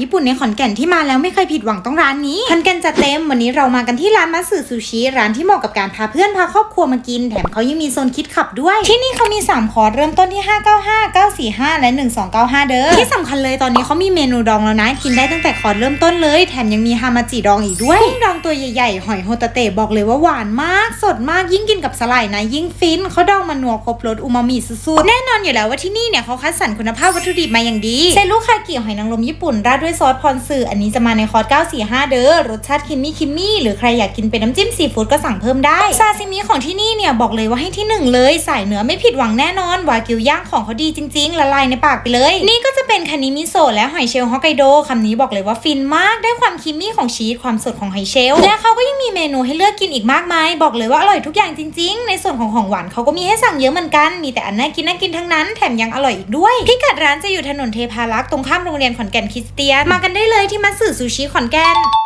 ญี่ปุ่นในขอนแก่นที่มาแล้วไม่เคยผิดหวังต้องร้านนี้ขอนแก่นจะเต็มวันนี้เรามากันที่ร้านมัตสึซูชิร้านที่เหมาะกับการพาเพื่อนพาครอบครัวมากิน แถมเขายังมีโซนคิดขับด้วย ที่นี่เขามี 3 คอร์สเริ่มต้นที่ 595 945 และ 1295 เด้อที่สำคัญเลยตอนนี้เขามีเมนูดองแล้วนะกินได้ตั้งแต่คอร์สเริ่มต้นเลย แถมยังมีฮามาจิดองอีกด้วยกุ้งดองตัวใหญ่ๆหอยโฮตาเตะบอกเลยว่าหวานมาก สดมากยิ่งกินกับสไลด์นะยิ่งฟินเขาดองมันนัวครบรสอูมามิสุดๆแน่นอนอยู่แล้วว่าที่นี่เนี่ยเขาคัดสรรคุณภาพวัตถุดิบมาอย่างดีเซรุคากิหอยนางรมญี่ปุ่นราดด้วยซอสพรสึอันนี้จะมาในคอร์ส945 เด้อ รสชาติคิมมี่คิมมี่ หรือใครอยากกินเป็นน้ำจิ้มซีฟู้ดก็สั่งเพิ่มได้ ซาซิมิของที่นี่เนี่ยบอกเลยว่าให้ที่หนึ่งเลย สายเนื้อไม่ผิดหวังแน่นอน วากิวย่างของเขาดีจริง ๆ ละลายในปากไปเลย นี่ก็จะเป็นคานิมิโซะและหอยเชลล์ฮอกไกโดคำนี้บอกเลยว่าฟินมาก ได้ความคิมมี่ของชีส ความสดของหอยเชลล์และเขาก็ยังมีเมนูให้เลือกกินอีกมากมาย บอกเลยว่าอร่อยทุกอย่างจริง ๆ ในส่วนของของหวานเขาก็มีให้สั่งเยอะเหมือนกัน มีแต่อันน่ากินน่ากินทั้งนั้น แถมยังอร่อยอีกด้วย พิกัดร้านจะอยู่ถนนเทพารักษ์ตรงข้ามโรงเรียนขอนแก่นคริสเตียนมากันได้เลยที่มัตสึซูชิขอนแก่น